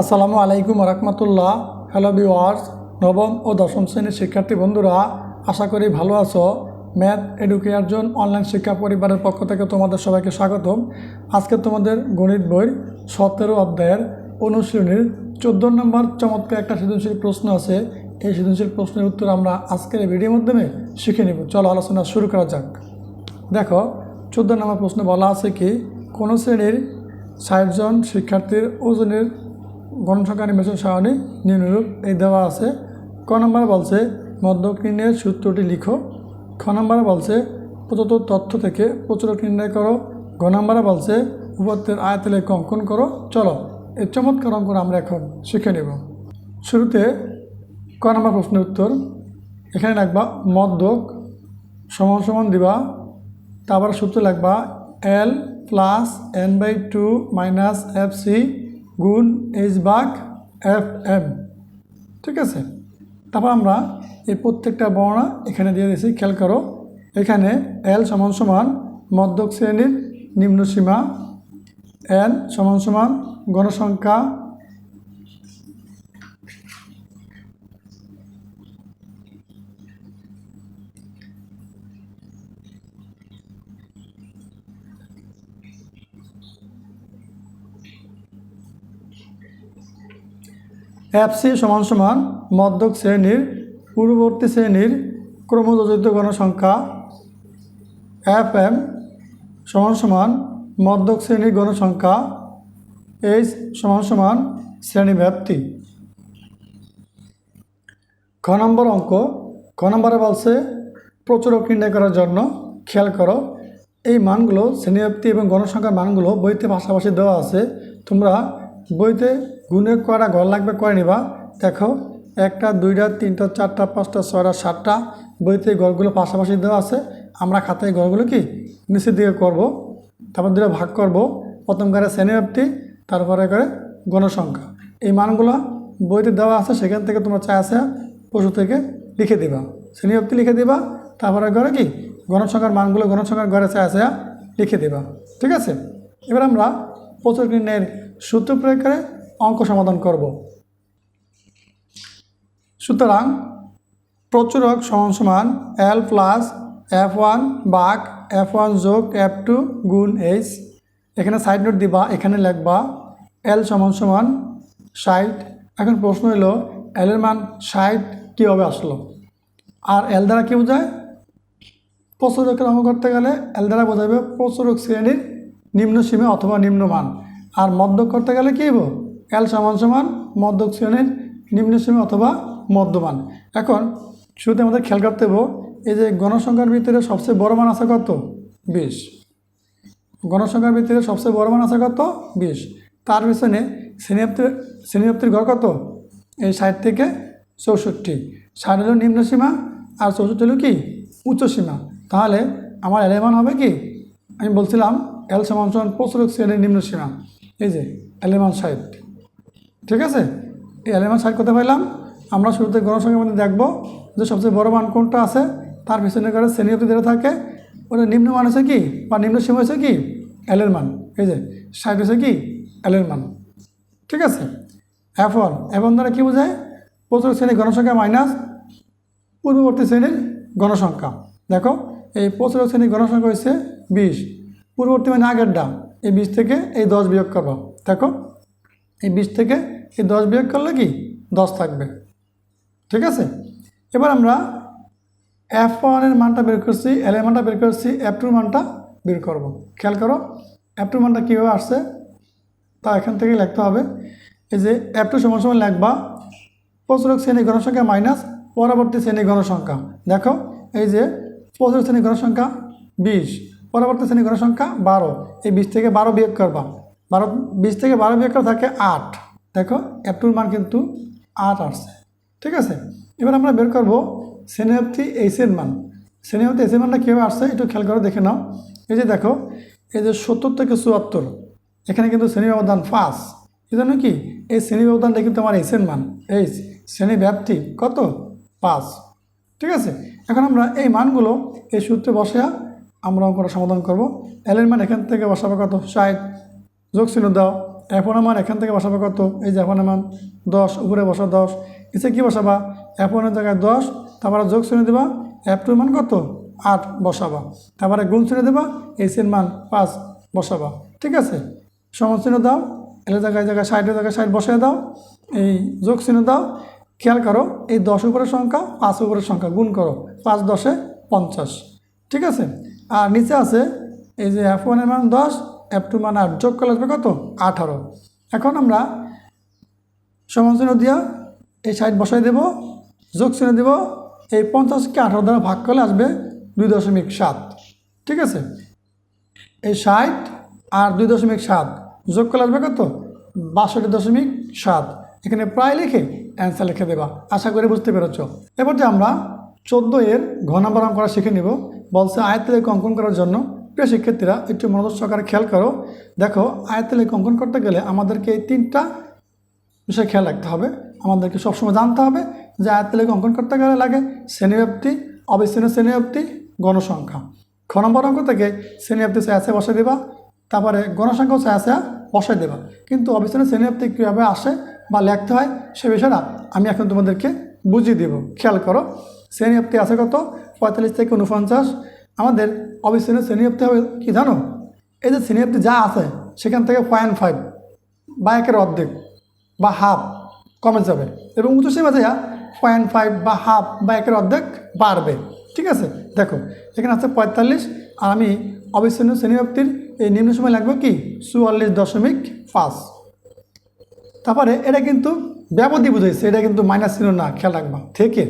আসসালামু আলাইকুম রহমতুল্লাহ। Hello viewers নবম ও দশম শ্রেণির শিক্ষার্থী বন্ধুরা, আশা করি ভালো আছো। ম্যাথ এডুকেয়ারজন অনলাইন শিক্ষা পরিবারের পক্ষ থেকে তোমাদের সবাইকে স্বাগতম। আজকে তোমাদের গণিত বই সতেরো অধ্যায়ের অনুশীলনীর চোদ্দ নম্বর চমৎকার একটা সৃজনশীল প্রশ্ন আছে। এই সৃজনশীল প্রশ্নের উত্তর আমরা আজকের ভিডিওর মাধ্যমে শিখে নেব। চলো আলোচনা শুরু করা যাক। দেখো, চোদ্দ নম্বর প্রশ্ন বলা আছে কি, কোনো শ্রেণির ষাট জন শিক্ষার্থীর ওজনের গণসংখ্যা নির্বাচন সারণী নিম্নরূপ এই দেওয়া আছে, ক নম্বর বলছে মধ্যক নির্ণয়ের সূত্রটি লিখো। খ নম্বরে বলছে, প্রদত্ত তথ্য থেকে প্রচুরক নির্ণয় করো। ঘ নম্বরে বলছে, উপত্যের আয়তলেখ অঙ্কন করো। চলো, এই চমৎকার অঙ্কন আমরা এখন শিখে নেব। শুরুতে ক নম্বর প্রশ্নের উত্তর। এখানে রাখবা মদ্যক সমান সমান দিবা। তারপর সূত্র লিখবা L plus N by two minus F C গুণ এইচ বাঘ এফ এম ঠিক আছে? তারপর আমরা এই প্রত্যেকটা বর্ণা এখানে দিয়ে দিয়েছি, খেয়াল করো। এখানে এল সমান সমান মধ্যক শ্রেণির নিম্ন সীমা এন সমান সমান গণসংখ্যা এফসি সমান সমান মধ্যক শ্রেণির, পূর্ববর্তী শ্রেণির ক্রমযোজিত গণসংখ্যা এফ এম সমান সমান মধ্যক শ্রেণির গণসংখ্যা এইচ সমান সমান শ্রেণি ব্যাপ্তি খ নম্বর অঙ্ক খ নম্বরে বলছে, প্রচুরক নির্ণয় করার জন্য খেয়াল করো, এই মানগুলো শ্রেণীব্যাপ্তি এবং গণসংখ্যার মানগুলো বইতে পাশাপাশি দেওয়া আছে। তোমরা বইতে গুণে কয়টা ঘর লাগবে করে নিবা? দেখো, একটা, দুইটা, তিনটা, চারটা, পাঁচটা, ছয়টা, সাতটা বইতে ঘরগুলো পাশাপাশি দেওয়া আছে। আমরা খাতায় ঘরগুলো কি নিচের দিকে করব, তারপর দুটো ভাগ করব, প্রথম করে শ্রেণীব্যাপ্তি তারপরে করে গণসংখ্যা। এই মানগুলো বইতে দেওয়া আছে, সেখান থেকে তোমরা চাই আছে পশু থেকে লিখে দিবা। শ্রেণীব্যাপ্তি লিখে দিবা, তারপরে ঘরে কি? গণসংখ্যার মানগুলো গণসংখ্যার ঘরে চাই আছে, লিখে দিবা। ঠিক আছে? এবার আমরা প্রচুর নির্ণয়ের সূত্র প্রয়োগ করে অঙ্ক সমাধান করব। সুতরাং প্রচুরক সমান সমান এল প্লাস এফ ওয়ান বাঘ এফ ওয়ান যোগ এফ টু গুণ এইচ এখানে সাইড নোট দিবা, এখানে লিখবা এল সমান সমান ষাট। এখন প্রশ্ন হলো এলের মান ষাট কীভাবে আসলো? আর এল দ্বারা কী বোঝায়? প্রচুরকের অঙ্ক করতে গেলে এল দ্বারা বোঝাবে প্রচুরক শ্রেণির নিম্ন সীমা অথবা নিম্নমান। আর মধ্যক করতে গেলে কী হব এল সমান সমান মধ্যক শ্রেণির নিম্ন সীমা অথবা মধ্যমান। এখন শুরুতে আমাদের খেয়াল করতে হব এই যে গণসংখ্যার ভিতরে সবচেয়ে বড় মান আছে কত? বিশ। গণসংখ্যার ভিতরে সবচেয়ে বড় মান আছে কত? বিশ। তার পিছনে শ্রেণীপ্তির শ্রেণীপ্তির ঘর কত? এই ষাট থেকে চৌষট্টি। ষাট হলো নিম্ন সীমা, আর চৌষট্টি হলো কি? উচ্চ সীমা। তাহলে আমার এলেমান হবে কি? আমি বলছিলাম এল সমান সমান প্রচুরক শ্রেণির নিম্ন সীমা। এই যে এলেমান ষাট। ঠিক আছে? এই এলেমান ষাট করতে পারলাম আমরা শুরুতে গণসংখ্যার মধ্যে দেখব যে সবচেয়ে বড় মান কোনটা আছে, তার পিছনে করে শ্রেণীপ্তি যেটা থাকে। ওটা নিম্ন মান আছে কি? বা নিম্ন সীমা হচ্ছে কি? এলের মান। এই যে, ষাট হচ্ছে কি? এলের মান। ঠিক আছে? ওয়ান এফ দ্বারা কী বোঝায়? প্রচুর শ্রেণির গণসংখ্যা মাইনাস পূর্ববর্তী শ্রেণির গণসংখ্যা। দেখো, এই প্রচুর শ্রেণির গণসংখ্যা হচ্ছে বিশ। পূর্ববর্তী মানে আগেরটা। এই বিশ থেকে এই দশ বিয়োগ করব। দেখো এই বিশ থেকে এই দশ বিয়োগ করলে কি? দশ থাকবে। ঠিক আছে? এবার আমরা এফ ওয়ানের মানটা বের করছি এল এর মানটা বের করছি এফ টুর মানটা বের করব। খেয়াল করো এফ টুর মানটা কীভাবে আসছে? তা এখান থেকে লিখতে হবে। এই যে এফ টু সমান সমান লিখবা, প্রচুরক শ্রেণি গণসংখ্যা মাইনাস পরবর্তী শ্রেণি গণসংখ্যা দেখো, এই যে প্রচুরক শ্রেণি গণসংখ্যা বিশ, পরবর্তী শ্রেণি গণসংখ্যা বারো। এই বিশ থেকে বারো বিয়োগ করবা। বারো, বিশ থেকে বারো বিয়োগ করে থাকে আট। দেখো এফ মান কিন্তু আট আসছে। ঠিক আছে? এবার আমরা বের করব শ্রেণীভক্তি এইচের মান। শ্রেণীভক্তি এইচের মানটা কীভাবে আসছে একটু খেয়াল করে দেখে নাও। এই যে দেখো, এই যে সত্তর থেকে চুয়াত্তর, এখানে কিন্তু শ্রেণি ব্যবধান পাঁচ। এই জন্য কি? এই শ্রেণি ব্যবধানটা কিন্তু আমার এইচের মান। এইচ শ্রেণি ব্যাপ্তি কত? পাঁচ। ঠিক আছে? এখন আমরা এই মানগুলো এই সূত্রে বসে আমরা অঙ্কটা সমাধান করব। এলের মান এখান থেকে বসাবো কত? ষাট। যোগ চিহ্ন দাও। এফ আমার এখান থেকে বসাবে কত? এই যে ওয়ানের মান দশ, উপরে বসা দশ। নিচে কী বসাবা? এফ ওয়ানের জায়গায় দশ, তারপরে যোগ শ্রেণি দেবা। এফ টুর মান কত? আট বসাবা। তারপরে গুণ শ্রেণি দেবা। এসির মান পাঁচ বসাবা। ঠিক আছে? সমচিহ্ন দাও। এলে জায়গায় জায়গায় ষাটের জায়গায় সাইড বসিয়ে দাও। এই যোগ চিহ্ন দাও। খেয়াল করো, এই দশ উপরের সংখ্যা, পাঁচ উপরের সংখ্যা। গুণ করো, পাঁচ দশে পঞ্চাশ। ঠিক আছে? আর নিচে আছে, এই যে এফ ওয়ানের মান দশ এফ টু মান আট যোগ করলে আসবে কত? আঠারো। এখন আমরা সমান চিহ্ন দিয়া এই ষাট বসাই দেব, যোগ চিহ্ন দেব, এই পঞ্চাশকে আঠারো দ্বারা ভাগ করলে আসবে দুই দশমিক সাত। ঠিক আছে? এই ষাট আর দুই দশমিক সাত যোগ করলে আসবে কত? বাষট্টি দশমিক সাত। এখানে প্রায় লিখে অ্যান্সার লিখে দেবা। আশা করি বুঝতে পেরেছ। এবার যে আমরা চোদ্দ এর ঘ নাম্বার অঙ্ক করা শিখে নিব। বলছে আয়ত্তেলেখ অঙ্কন করার জন্য প্রিয় শিক্ষার্থীরা, একটু মনোযোগ সহকারে খেয়াল করো। দেখো আয়ত্তেলেখ অঙ্কন করতে গেলে আমাদেরকে এই তিনটা বিষয় খেয়াল রাখতে হবে। আমাদেরকে সবসময় জানতে হবে যে আয়ত্তলেখ অঙ্কন করতে গেলে লাগে শ্রেণীব্যাপ্তি অবিচ্ছিন্ন শ্রেণীব্যাপ্তি গণসংখ্যা। খ নম্বর অঙ্ক থেকে শ্রেণীব্যাপ্তি আছে বসে দেবা। তারপরে গণসংখ্যাও আছে বসাই দেবা। কিন্তু অবিচ্ছিন্ন শ্রেণীব্যাপ্তি কীভাবে আসে বা লিখতে হয়, সে বিষয়টা আমি এখন তোমাদেরকে বুঝিয়ে দেব। খেয়াল করো শ্রেণীব্যাপ্তি আছে কত? পঁয়তাল্লিশ থেকে উনপঞ্চাশ আমাদের অবিচ্ছিন্ন শ্রেণীব্যাপ্তি হবে কি জানো? এই যে শ্রেণীব্যাপ্তি যা আছে, সেখান থেকে পয়েন্ট ফাইভ বা একের অর্ধেক বা হাফ কমে যাবে। এবং উচ্চ সীমা যা পয়েন্ট ফাইভ বা হাফ বা একের অর্ধেক বাড়বে। ঠিক আছে? দেখো, এখানে আছে পঁয়তাল্লিশ, আর আমি অবিচ্ছিন্ন শ্রেণীব্যাপ্তির এই নিম্ন সময় লাগবে কি? চুয়াল্লিশ দশমিক পাঁচ। তারপরে এটা কিন্তু ব্যবধি বুঝাইছে, এটা কিন্তু মাইনাস ছিল না, খেয়াল রাখবা, থেকে।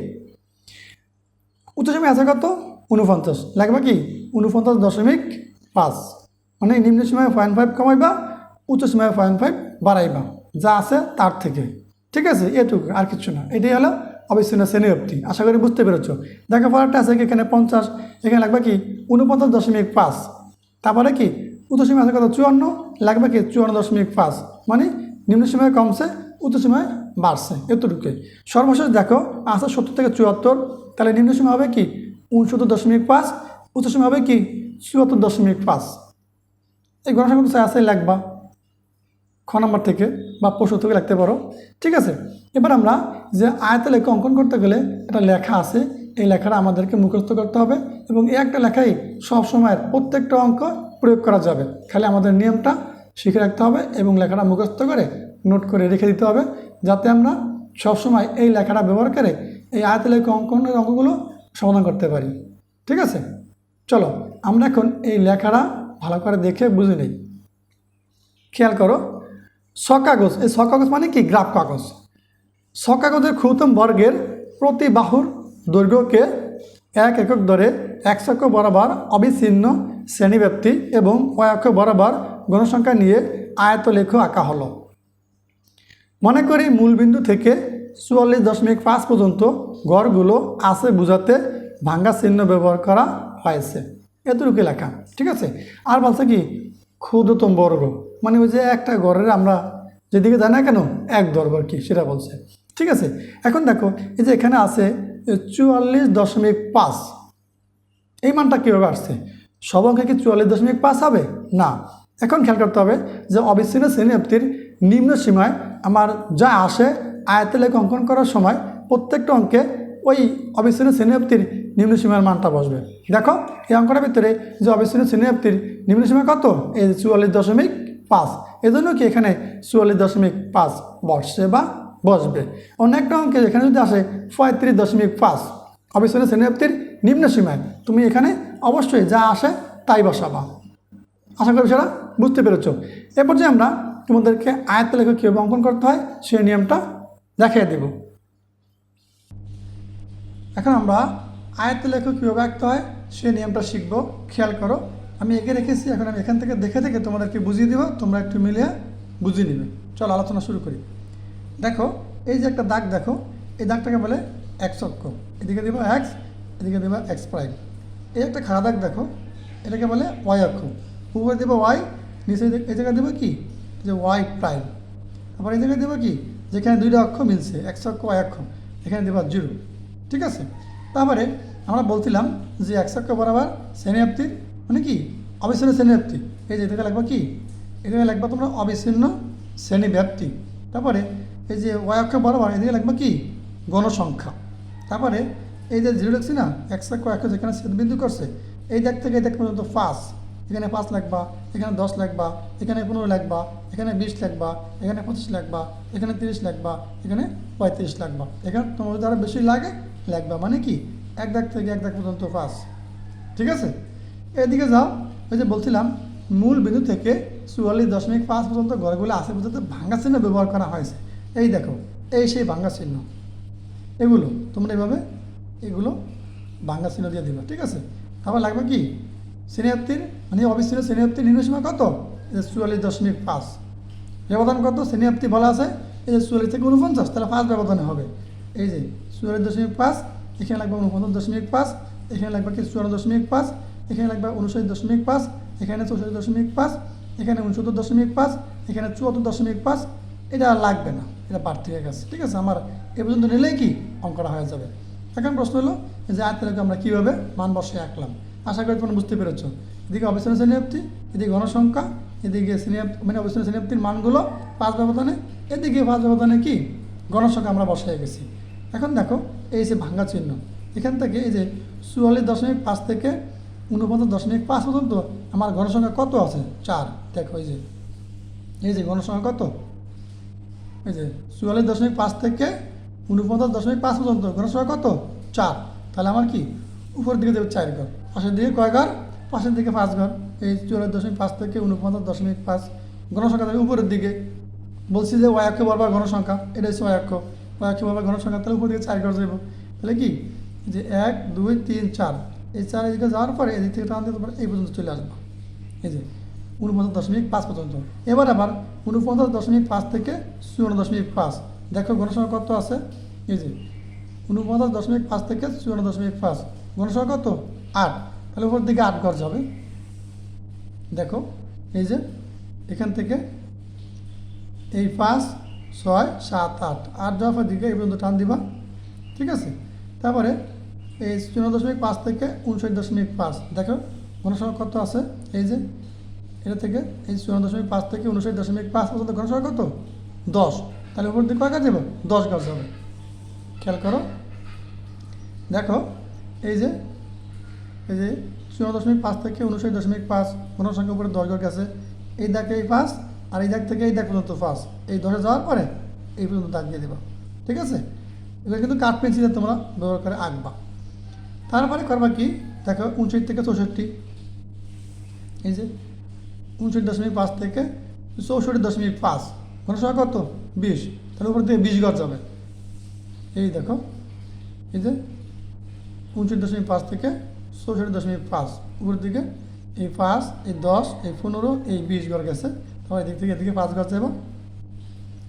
উচ্চ সময় আছে কত? উনপঞ্চাশ লাগবে কি? উনপঞ্চাশ দশমিক পাঁচ। মানে নিম্ন সময় পয়েন্ট ফাইভ কমাইবা, উচ্চ সময় পয়েন্ট ফাইভ বাড়াইবা। যা আছে তার থেকে। ঠিক আছে? এটুকু, আর কিছু না। এটাই হলো অবিচ্ছিন্ন অব্দি আশা করি বুঝতে পেরেছ। দেখো পরেরটা আছে কি? এখানে পঞ্চাশ। এখানে লাগবে কি? উনপঞ্চাশ দশমিক পাঁচ। তারপরে কি? উচ্চ সীমা আছে কত? চুয়ান্ন। লাগবে কি? চুয়ান্ন দশমিক পাঁচ। মানে নিম্ন সীমায় কমছে, উচ্চ সীমায় বাড়ছে। এতটুকুই। সর্বশেষ দেখো, আছে সত্তর থেকে চুয়াত্তর। তাহলে নিম্ন সীমা হবে কি? উনসত্তর দশমিক পাঁচ উচ্চ সীমা হবে কি? চুয়াত্তর দশমিক পাঁচ। এই গণসংখ্যা আছে লাগবা। খ নম্বর থেকে বা পশু থেকে লিখতে পারো। ঠিক আছে? এবার আমরা যে আয়তে লেখা অঙ্কন করতে গেলে একটা লেখা আছে। এই লেখাটা আমাদেরকে মুখস্থ করতে হবে এবং এই একটা লেখাই সব সময়ের প্রত্যেকটা অঙ্ক প্রয়োগ করা যাবে। খালি আমাদের নিয়মটা শিখে রাখতে হবে এবং লেখাটা মুখস্থ করে নোট করে রেখে দিতে হবে যাতে আমরা সবসময় এই লেখাটা ব্যবহার করে এই আয়তে লেখা অঙ্কনের অঙ্কগুলো সমাধান করতে পারি। ঠিক আছে? চলো, আমরা এখন এই লেখাটা ভালো করে দেখে বুঝে নিই। খেয়াল করো কাগজ এই কাগজ মানে কি? গ্রাফ কাগজ কাগজের ক্ষুতম বর্গের প্রতি বাহুর দৈর্ঘ্যকে এক একক ধরে একশো অক্ষ বরাবর অবিচ্ছিন্ন শ্রেণীব্যাপ্তি এবং কয়েক বরাবর গণসংখ্যা নিয়ে আয়তলেখ আঁকা হলো। মনে করি মূলবিন্দু থেকে চুয়াল্লিশ দশমিক পাঁচ পর্যন্ত গড়গুলো আছে বোঝাতে ভাঙ্গা চিহ্ন ব্যবহার করা হয়েছে। এতটুকু লেখা, ঠিক আছে? আর বলছে কি, ক্ষুদ্রতম বর্গ মানে ওই যে একটা ঘরের আমরা যেদিকে জানি না কেন, এক ধরবো আর কি, সেটা বলছে। ঠিক আছে? এখন দেখো, এই যে এখানে আছে চুয়াল্লিশ দশমিক পাঁচ, এই মানটা কীভাবে আসছে? সব অঙ্কে কি চুয়াল্লিশ দশমিক পাঁচ হবে? না। এখন খেয়াল করতে হবে যে অবিচ্ছিন্ন শ্রেণীব্যাপ্তির নিম্ন সীমায় আমার যা আসে আয়তলেখ অঙ্কন করার সময় প্রত্যেকটা অঙ্কে ওই অবিচ্ছিন্ন শ্রেণীব্যাপ্তির নিম্ন সীমার মানটা বসবে। দেখো, এই অঙ্কটার ভিতরে যে অবিচ্ছিন্ন শ্রেণীব্যাপ্তির নিম্ন সীমা কত? এই চুয়াল্লিশ দশমিক পাঁচ। এজন্য কি এখানে চুয়াল্লিশ দশমিক পাঁচ বসছে বা বসবে? অন্য একটা অঙ্কে এখানে যদি আসে পঁয়ত্রিশ দশমিক পাঁচ, অবিচ্ছিন্ন শ্রেণীব্যাপ্তির নিম্ন সীমায় তুমি এখানে অবশ্যই যা আসে তাই বসাবা। আশা করি সেটা বুঝতে পেরেছ। এরপর যে আমরা তোমাদেরকে আয়ত্ত লেখা কীভাবে অঙ্কন করতে হয়, সেই নিয়মটা দেখিয়ে দেব। এখন আমরা আয়ত্ত লেখা কীভাবে আঁকতে হয় সেই নিয়মটা শিখব। খেয়াল করো, আমি এঁকে রেখেছি, এখন আমি এখান থেকে দেখে দেখে তোমাদেরকে বুঝিয়ে দেবো, তোমরা একটু মিলিয়ে বুঝিয়ে নেবে। চলো, আলোচনা শুরু করি। দেখো, এই যে একটা দাগ দেখো, এই দাগটাকে বলে এক্স অক্ষ। এদিকে দেবো এক্স এদিকে দেবো এক্স প্রাইম এই একটা খাড়া দাগ দেখো, এটাকে বলে ওয়াই অক্ষ। উপরে দেবো ওয়াই নিচে এই জায়গায় দেবো কি? যে ওয়াই প্রাইম আবার এই জায়গায় দেবো কি? যেখানে দুইটা অক্ষ মিলছে, এক্স অক্ষ ওয়াই অক্ষ, এখানে দেবো জিরো, ঠিক আছে? তারপরে আমরা বলছিলাম যে এক্স অক্ষ বরাবর শ্রেণীব্যাপ্তির মানে কি? অবিচ্ছিন্ন শ্রেণীব্যাপ্তি। এই যে এটাকে লাগবে কি? এটাকে লাগবে তোমরা অবিচ্ছিন্ন শ্রেণি ব্যাপ্তি তারপরে এই যে ওয়াই অক্ষ বরাবর, এদিকে লাগবে কি? গণসংখ্যা। তারপরে এই যে জিরো লিখছি না, এক্স অক্ষ যেখানে ছেদবিন্দু করছে, এই দেখ থেকে এই দেখ পর্যন্ত পাঁচ। এখানে পাঁচ লাগবা, এখানে দশ লাগবা, এখানে পনেরো লাগবা, এখানে বিশ লাগবা, এখানে পঁচিশ লাগবা, এখানে তিরিশ লাগবা, এখানে পঁয়ত্রিশ লাগবা। এখানে তোমার যদি আরও বেশি লাগে, লাগবা। মানে কি? এক দাগ থেকে এক দাগ পর্যন্ত পাঁচ ঠিক আছে? এদিকে যাও। ওই যে বলছিলাম, মূল বিন্দু থেকে চুয়াল্লিশ দশমিক পাঁচ পর্যন্ত ঘরগুলো আছে পর্যন্ত ভাঙ্গা চিহ্ন ব্যবহার করা হয়েছে। এই দেখো, এই সেই ভাঙ্গা চিহ্ন। এগুলো, তোমরা এভাবে এগুলো ভাঙ্গা চিহ্ন দিয়ে দিবা। ঠিক আছে? আবার লাগবে কি? শ্রেণীয়াত্রীর মানে অবিচ্ছিন্ন শ্রেণীয়াত্রীর নিম্নসীমা কত? চুয়াল্লিশ দশমিক পাঁচ। ব্যবধান কত? শ্রেণীয়াত্রী বলা আছে। এই যে চুয়াল্লিশ থেকে উনপঞ্চাশ তাহলে পাঁচ ব্যবধানে হবে। এই যে চুয়াল্লিশ দশমিক পাঁচ, এখানে লাগবে উনপঞ্চাশ দশমিক পাঁচ, এখানে লাগবে কি চুয়ান্ন দশমিক পাঁচ, এখানে লাগবে উনষাট দশমিক পাঁচ, এখানে চৌষট্টি দশমিক পাঁচ, এখানে উনসত্তর দশমিক পাঁচ, এখানে চুয়াত্তর দশমিক পাঁচ, এটা লাগবে না। এটা হয়ে গেছে। ঠিক আছে? আমার এ পর্যন্ত নিলেই কি অঙ্কটা হয়ে যাবে। এখন প্রশ্ন হলো যে আয়তটাকে আমরা কীভাবে মান বসে আঁকলাম? আশা করি তোমরা বুঝতে পেরেছ। এদিকে অবস্থান শ্রেণীপ্তি এদিকে গণসংখ্যা, এদিকে শ্রেণীপ্তি মানে অবস্থান শ্রেণীপ্তির মানগুলো পাঁচ ব্যবধানে, এদিকে পাঁচ ব্যবধানে কি? গণসংখ্যা আমরা বসে গেছি। এখন দেখো, এই যে ভাঙ্গা চিহ্ন। এখান থেকে এই যে চুয়াল্লিশ দশমিক পাঁচ থেকে উনপঞ্চাশ দশমিক পাঁচ পর্যন্ত আমার গণসংখ্যা কত আছে? চার। দেখো এই যে এই যে গণসংখ্যা কত? এই যে চুয়াল্লিশ দশমিক পাঁচ থেকে উনপঞ্চাশ দশমিক পাঁচ পর্যন্ত গণসংখ্যা কত? চার। তাহলে আমার কি? উপরের দিকে দেবে চার ঘর। পাশের দিকে কয় ঘর? পাশের দিকে পাঁচ ঘর। এই চুয়াল্লিশ দশমিক পাঁচ থেকে উনপঞ্চাশ দশমিক পাঁচ। গণসংখ্যা থাকবে উপরের দিকে। বলছি যে ওয়াক্য বলবার গণসংখ্যা এটা হচ্ছে ওয়াক্য ওয়াক্য বলবার গণসংখ্যা তাহলে উপর দিকে চার ঘর যাব তাহলে কি? যে এক, দুই, তিন, চার। এই চার এদিকে যাওয়ার পরে এদিক থেকে টান দিতে পারে এই পর্যন্ত চলে আসব। এই যে উনপঞ্চাশ দশমিক পাঁচ পর্যন্ত। এবার আবার উনপঞ্চাশ দশমিক পাঁচ থেকে চুয়ান্ন দশমিক পাঁচ। দেখো গণসংখ্যা কত আছে? এই যে উনপঞ্চাশ দশমিক পাঁচ থেকে চুয়ান্ন দশমিক পাঁচ। গণসংখ্যা কত? আট। তাহলে উপর দিকে আট ঘর যাবে দেখো, এই যে এখান থেকে এই পাঁচ, ছয়, সাত, আট। আট পর দিকে এই পর্যন্ত টান দিবা। ঠিক আছে? তারপরে এই চুয়ান্ন দশমিক পাঁচ থেকে উনষাট দশমিক পাঁচ। দেখো গণসংখ্যা কত আছে? এই যে এটা থেকে এই চুয়ান্ন দশমিক পাঁচ থেকে উনষাট দশমিক পাঁচ পর্যন্ত গণসংখ্যা কত? দশ। তাহলে উপর দিকে কয় গাছ যাবে দশ গাছ যাবে খেয়াল করো। দেখো এই যে এই যে চুয়ান্ন দশমিক পাঁচ থেকে উনষাট দশমিক পাঁচ গণসংখ্যা উপরে দশ ঘর গেছে এই দাগে এই পাঁচ, আর এই দাগ থেকে এই দাগ পর্যন্ত পাঁচ। এই দশে যাওয়ার পরে এই পর্যন্ত দাগ দিয়ে দেবা। ঠিক আছে? এগুলো কিন্তু কাঠ পেন্সিলে তোমরা ব্যবহার করে আঁকবা। তারপরে করবা কি? দেখো উনষাট থেকে চৌষট্টি। এই যে উনষাট দশমিক পাঁচ থেকে চৌষট্টি দশমিক পাঁচ গণসংখ্যা কত? বিশ। তাহলে উপর থেকে বিশ ঘর যাবে। এই দেখো, এই যে উনষাট দশমিক পাঁচ থেকে চৌষট্টি দশমিক পাঁচ উপর দিকে। এই পাঁচ, এই দশ, এই পনেরো, এই বিশ ঘর গেছে। তারপর এদিক থেকে এদিকে পাঁচ ঘর যাব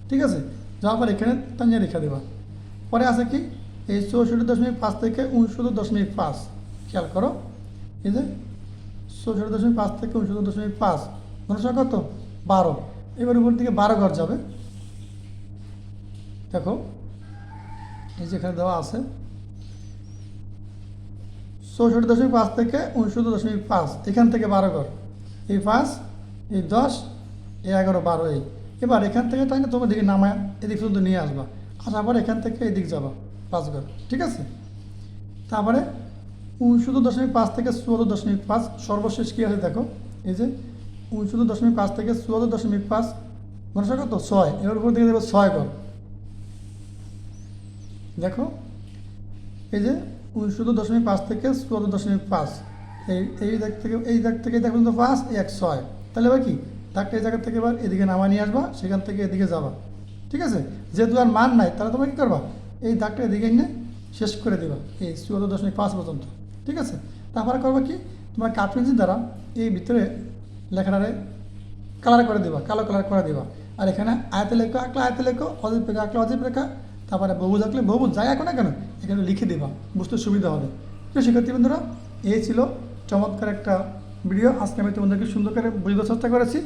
ঠিক আছে, যাওয়ার পর এখানে টানিয়ে রেখে দেবা। পরে আছে কি? এই চৌষট্টি দশমিক পাঁচ থেকে উনসত্তর দশমিক পাঁচ, খেয়াল করো। এই যে চৌষট্টি দশমিক পাঁচ থেকে উনসত্তর দশমিক পাঁচ গণসংখ্যা কত বারো। এবার উপর দিকে বারো ঘর যাবে। দেখো, এই যে এখানে দেওয়া আছে চৌষট্টি দশমিক পাঁচ থেকে উনসত্তর দশমিক পাঁচ, এখান থেকে বারো ঘর এই পাঁচ, এই দশ, এই এগারো, বারো, এই। এবার এখান থেকে টাইনে তোমার দিকে নামায়, এদিক পর্যন্ত নিয়ে আসবা। আসার পর এখান থেকে এদিক যাবা, পাঁচ ঘর ঠিক আছে? তারপরে উনসত্তর দশমিক পাঁচ থেকে চুয়াত্তর দশমিক পাঁচ, সর্বশেষ কী আছে দেখো? এই যে উনসত্তর দশমিক পাঁচ থেকে চুয়াত্তর দশমিক পাঁচ গণসংখ্যা কত ছয়। এবার উপর দিকে দেবো ছয় ঘর দেখো, এই যে উনসত্তর দশমিক পাঁচ থেকে চুয়াত্তর দশমিক পাঁচ। এই এই দাগ থেকে, এই দাগ থেকে দেখ পর্যন্ত পাঁচ এক ছয়। তাহলে এবার কি? দাগটা এই জায়গা থেকে এবার এদিকে নামা নিয়ে আসবা, সেখান থেকে এদিকে যাবা। ঠিক আছে? যেহেতু আর মান নাই, তাহলে তোমরা কী করবা? এই দাগটা এদিকে এনে শেষ করে দেবা, এই চুয়াত্তর দশমিক পাঁচ পর্যন্ত। ঠিক আছে? তারপরে করবা কি? তোমার কাঠপেন্সিল দ্বারা এই ভিতরে লেখাটারে কালার করে দেবা, কালো কালার করে দেবা। আর এখানে আয়তে লেখো, আঁকলে আয়তে লেখো অজিব রেখা আঁকলে অজিব রেখা তারপরে বহু থাকলে বহু যাই এখন না কেন এখানে লিখে দেবা, বুঝতে সুবিধা হবে। তো শিক্ষার্থী বন্ধুরা, এই ছিল চমৎকার একটা ভিডিও আজকে আমি তোমাদেরকে সুন্দর করে বুঝতে চেষ্টা করেছি।